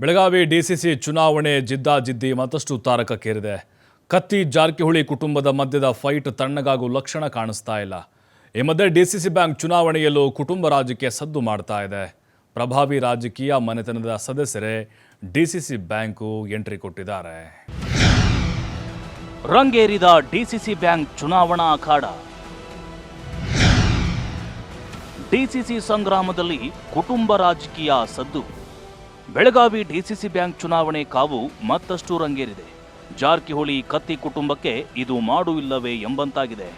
Belagavi DCC ಚುನಾವಣೆ ಜಿದ್ದಾಜಿದ್ದಿ ಮತ್ತಷ್ಟು ತಾರಕಕ್ಕೇರಿದೆ. ಕತ್ತಿ ಜಾರಕಿಹೊಳಿ ಕುಟುಂಬದ ಮಧ್ಯದ ಫೈಟ್ ತಣ್ಣಗಾಗುವ ಲಕ್ಷಣ ಕಾಣಿಸ್ತಾ ಇಲ್ಲ. ಈ ಮಧ್ಯೆ ಡಿಸಿಸಿ ಬ್ಯಾಂಕ್ ಚುನಾವಣೆಯಲ್ಲೂ ಕುಟುಂಬ ರಾಜಕೀಯ ಸದ್ದು ಮಾಡ್ತಾ ಇದೆ. ಪ್ರಭಾವಿ ರಾಜಕೀಯ ಮನೆತನದ ಸದಸ್ಯರೇ ಡಿಸಿಸಿ ಬ್ಯಾಂಕು ಎಂಟ್ರಿ ಕೊಟ್ಟಿದ್ದಾರೆ. ರಂಗೇರಿದ ಡಿಸಿಸಿ ಬ್ಯಾಂಕ್ ಚುನಾವಣಾ ಅಖಾಡ. ಡಿಸಿಸಿ ಸಂಗ್ರಾಮದಲ್ಲಿ ಕುಟುಂಬ ರಾಜಕೀಯ ಸದ್ದು. ಬೆಳಗಾವಿ ಡಿಸಿಸಿ ಬ್ಯಾಂಕ್ ಚುನಾವಣೆ ಕಾವು ಮತ್ತಷ್ಟು ರಂಗೇರಿದೆ. ಜಾರಕಿಹೊಳಿ ಕತ್ತಿ ಕುಟುಂಬಕ್ಕೆ ಇದು ಮಾಡು ಇಲ್ಲವೇ ಎಂಬಂತಾಗಿದೆ.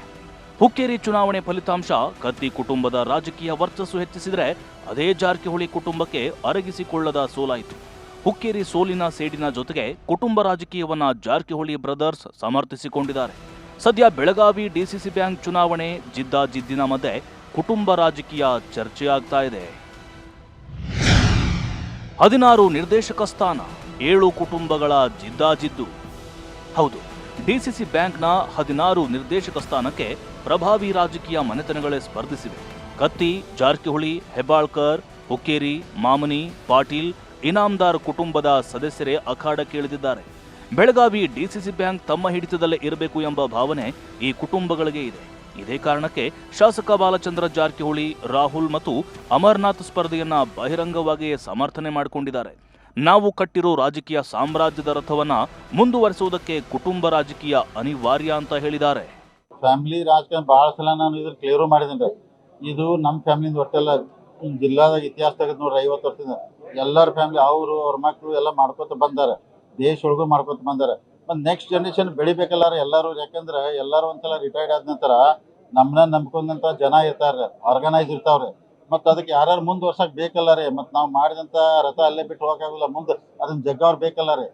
ಹುಕ್ಕೇರಿ ಚುನಾವಣೆ ಫಲಿತಾಂಶ, ಕತ್ತಿ ಕುಟುಂಬದ ರಾಜಕೀಯ ವರ್ಚಸ್ಸು ಹೆಚ್ಚಿಸಿದರೆ ಅದೇ ಜಾರಕಿಹೊಳಿ ಕುಟುಂಬಕ್ಕೆ ಅರಗಿಸಿಕೊಳ್ಳದ ಸೋಲಾಯಿತು. ಹುಕ್ಕೇರಿ ಸೋಲಿನ ಸೇಡಿನ ಜೊತೆಗೆ ಕುಟುಂಬ ರಾಜಕೀಯವನ್ನ ಜಾರಕಿಹೊಳಿ ಬ್ರದರ್ಸ್ ಸಮರ್ಥಿಸಿಕೊಂಡಿದ್ದಾರೆ. ಸದ್ಯ ಬೆಳಗಾವಿ ಡಿಸಿಸಿ ಬ್ಯಾಂಕ್ ಚುನಾವಣೆ ಜಿದ್ದಾಜಿದ್ದಿನ ಮಧ್ಯೆ ಕುಟುಂಬ ರಾಜಕೀಯ ಚರ್ಚೆಯಾಗ್ತಾ ಇದೆ. ಹದಿನಾರು ನಿರ್ದೇಶಕ ಸ್ಥಾನ, ಏಳು ಕುಟುಂಬಗಳ ಜಿದ್ದಾಜಿದ್ದು. ಹೌದು ಡಿಸಿಸಿ ಬ್ಯಾಂಕ್ನ ಹದಿನಾರು ನಿರ್ದೇಶಕ ಸ್ಥಾನಕ್ಕೆ ಪ್ರಭಾವಿ ರಾಜಕೀಯ ಮನೆತನಗಳೇ ಸ್ಪರ್ಧಿಸಿವೆ. ಕತ್ತಿ, ಜಾರಕಿಹೊಳಿ, ಹೆಬ್ಬಾಳ್ಕರ್, ಹುಕ್ಕೇರಿ, ಮಾಮನಿ, ಪಾಟೀಲ್ ಇನಾಮ್ದಾರ್ ಕುಟುಂಬದ ಸದಸ್ಯರೇ ಅಖಾಡಕ್ಕಿಳಿದಿದ್ದಾರೆ ಬೆಳಗಾವಿ ಡಿಸಿಸಿ ಬ್ಯಾಂಕ್ ತಮ್ಮ ಹಿಡಿತದಲ್ಲೇ ಇರಬೇಕು ಎಂಬ ಭಾವನೆ ಈ ಕುಟುಂಬಗಳಿಗೆ ಇದೆ. ಇದೇ ಕಾರಣಕ್ಕೆ ಶಾಸಕ ಬಾಲಚಂದ್ರ ಜಾರಕಿಹೊಳಿ, ರಾಹುಲ್ ಮತ್ತು ಅಮರ್ನಾಥ್ ಸ್ಪರ್ಧೆಯನ್ನ ಬಹಿರಂಗವಾಗಿಯೇ ಸಮರ್ಥನೆ ಮಾಡಿಕೊಂಡಿದ್ದಾರೆ. ನಾವು ಕಟ್ಟಿರೋ ರಾಜಕೀಯ ಸಾಮ್ರಾಜ್ಯದ ರಥವನ್ನ ಮುಂದುವರಿಸುವುದಕ್ಕೆ ಕುಟುಂಬ ರಾಜಕೀಯ ಅನಿವಾರ್ಯ ಅಂತ ಹೇಳಿದ್ದಾರೆ. ಫ್ಯಾಮಿಲಿ ರಾಜಕೀಯ ಭಾಳ ಸಲ ನಾನು ಇದ್ರ ಕ್ಲಿಯರು ಮಾಡಿದ್ದೀನಿ ಇದು ನಮ್ಮ ಫ್ಯಾಮಿಲಿಯಿಂದ ಜಿಲ್ಲಾದ ಜಿಲ್ಲಾದಾಗ ಇತಿಹಾಸ ತೆಗೆದು ನೋಡ್ರಿ ಐವತ್ತು ವರ್ಷದಿಂದ. ಎಲ್ಲರ ಫ್ಯಾಮಿಲಿ ಅವರು, ಅವ್ರ ಮಕ್ಕಳು ಎಲ್ಲ ಮಾಡ್ಕೊತ ಬಂದಾರೆ. ದೇಶ ಒಳಗೂ ಮಾಡ್ಕೊತ ಬಂದಾರ. ಮತ್ತು ನೆಕ್ಸ್ಟ್ ಜನ್ರೇಷನ್ ಬೆಳಿಬೇಕಲ್ಲಾರ ಎಲ್ಲರೂ, ಯಾಕಂದ್ರೆ ಎಲ್ಲರೂ ಒಂದ್ಸಲ ರಿಟೈರ್ಡ್ ಆದ ನಂತರ ನಮ್ಮನ್ನ ನಂಬ್ಕೊಂಡಂತ ಜನ ಇರ್ತಾರೆ ಆರ್ಗನೈಸ್ ಇರ್ತಾವ್ರೆ. ಮತ್ತು ಅದಕ್ಕೆ ಯಾರ್ಯಾರು ಮುಂದುವರ್ಸಕ್ ಬೇಕಲ್ಲ ರೀ ಮತ್ತು ನಾವು ಮಾಡಿದಂಥ ರಥ ಅಲ್ಲೇ ಬಿಟ್ಟು ಹೋಗಕ್ಕಾಗಲ್ಲ ಮುಂದೆ ಅದನ್ನ ಜಗ್ಗವ್ರು ಬೇಕಲ್ಲ ರೀ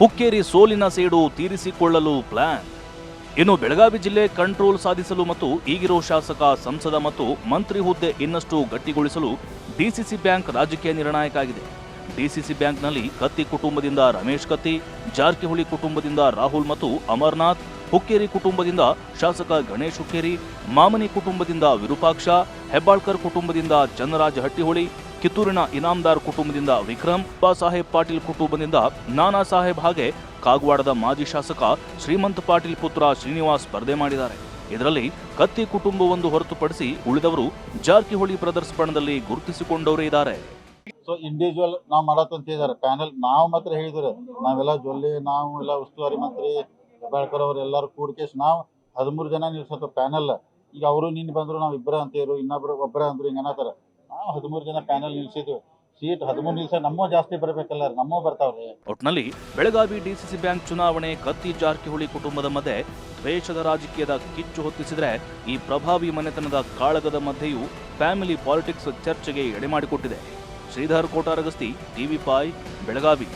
ಹುಕ್ಕೇರಿ ಸೋಲಿನ ಸೇಡು ತೀರಿಸಿಕೊಳ್ಳಲು ಪ್ಲಾನ್ ಇನ್ನು ಬೆಳಗಾವಿ ಜಿಲ್ಲೆ ಕಂಟ್ರೋಲ್ ಸಾಧಿಸಲು ಮತ್ತು ಈಗಿರೋ ಶಾಸಕ, ಸಂಸದ ಮತ್ತು ಮಂತ್ರಿ ಹುದ್ದೆ ಇನ್ನಷ್ಟು ಗಟ್ಟಿಗೊಳಿಸಲು ಡಿಸಿಸಿ ಬ್ಯಾಂಕ್ ರಾಜಕೀಯ ನಿರ್ಣಾಯಕ ಆಗಿದೆ. ಡಿಸಿಸಿ ಬ್ಯಾಂಕ್ನಲ್ಲಿ ಕತ್ತಿ ಕುಟುಂಬದಿಂದ ರಮೇಶ್ ಕತ್ತಿ, ಜಾರಕಿಹೊಳಿ ಕುಟುಂಬದಿಂದ ರಾಹುಲ್ ಮತ್ತು ಅಮರ್ನಾಥ್, ಹುಕ್ಕೇರಿ ಕುಟುಂಬದಿಂದ ಶಾಸಕ ಗಣೇಶ್ ಹುಕ್ಕೇರಿ, ಮಾಮನಿ ಕುಟುಂಬದಿಂದ ವಿರೂಪಾಕ್ಷ, ಹೆಬ್ಬಾಳ್ಕರ್ ಕುಟುಂಬದಿಂದ ಚನ್ನರಾಜ ಹಟ್ಟಿಹೊಳಿ, ಕಿತ್ತೂರಿನ ಇನಾಮದಾರ್ ಕುಟುಂಬದಿಂದ ವಿಕ್ರಮ್ ಸಾಹೇಬ್ ಪಾಟೀಲ್ ಕುಟುಂಬದಿಂದ ನಾನಾ ಸಾಹೇಬ್ ಹಾಗೆ ಕಾಗವಾಡದ ಮಾಜಿ ಶಾಸಕ ಶ್ರೀಮಂತ್ ಪಾಟೀಲ್ ಪುತ್ರ ಶ್ರೀನಿವಾಸ್ ಸ್ಪರ್ಧೆ ಮಾಡಿದ್ದಾರೆ. ಇದರಲ್ಲಿ ಕತ್ತಿ ಕುಟುಂಬವೊಂದು ಹೊರತುಪಡಿಸಿ ಉಳಿದವರು ಜಾರಕಿಹೊಳಿ ಬ್ರದರ್ಸ್ ಬಣದಲ್ಲಿ ಗುರುತಿಸಿಕೊಂಡವರೇ ಇದ್ದಾರೆ. ಸೊ ಇಂಡಿವಿಜುವಲ್ ನಾವು ಮಾಡತ್ತಂತ ಹೇಳಿದಾರೆ. ಪ್ಯಾನೆಲ್ ನಾವು ಮಾತ್ರ ಹೇಳಿದ್ರೆ. ನಾವೆಲ್ಲ ಜೊಲ್ಲೆ, ನಾವು ಎಲ್ಲ ಉಸ್ತುವಾರಿ ಮಂತ್ರಿ, ಹೆಬ್ಬಾಳ್ಕರ್ ಅವ್ರು ಎಲ್ಲರೂ ಕೂಡ್ಕೇಸ್ ನಾವು ಹದಿಮೂರು ಜನ ನಿಲ್ಸತ್ತ ಪ್ಯಾನೆಲ್ ಈಗ ಅವರು ನಿನ್ನ ಬಂದ್ರು, ನಾವು ಇಬ್ಬರ ಅಂತೀರು, ಇನ್ನೊಬ್ರು ಒಬ್ಬರ ಅಂದ್ರು, ಹಿಂಗೆ ಅನ್ನತ್ತಾರ. ನಾವು ಹದಿಮೂರು ಜನ ಪ್ಯಾನೆಲ್ ನಿಲ್ಸಿದ್ವಿ. ಸೀಟ್ ಹದಿಮೂರು ನಿಲ್ಸ ನಮ್ಮ ಜಾಸ್ತಿ ಬರಬೇಕಲ್ಲ, ನಮ್ಮೂ ಬರ್ತಾವ್ರಿ. ಒಟ್ನಲ್ಲಿ ಬೆಳಗಾವಿ ಡಿಸಿಸಿ ಬ್ಯಾಂಕ್ ಚುನಾವಣೆ ಕತ್ತಿ ಜಾರಕಿಹೊಳಿ ಕುಟುಂಬದ ಮಧ್ಯೆ ದ್ವೇಷದ ರಾಜಕೀಯದ ಕಿಚ್ಚು ಹೊತ್ತಿಸಿದ್ರೆ ಈ ಪ್ರಭಾವಿ ಮನೆತನದ ಕಾಳಗದ ಮಧ್ಯೆಯೂ ಫ್ಯಾಮಿಲಿ ಪಾಲಿಟಿಕ್ಸ್ ಚರ್ಚೆಗೆ ಎಡೆ ಮಾಡಿಕೊಟ್ಟಿದೆ. Shridhar Kotaragasti TV five Belagavi.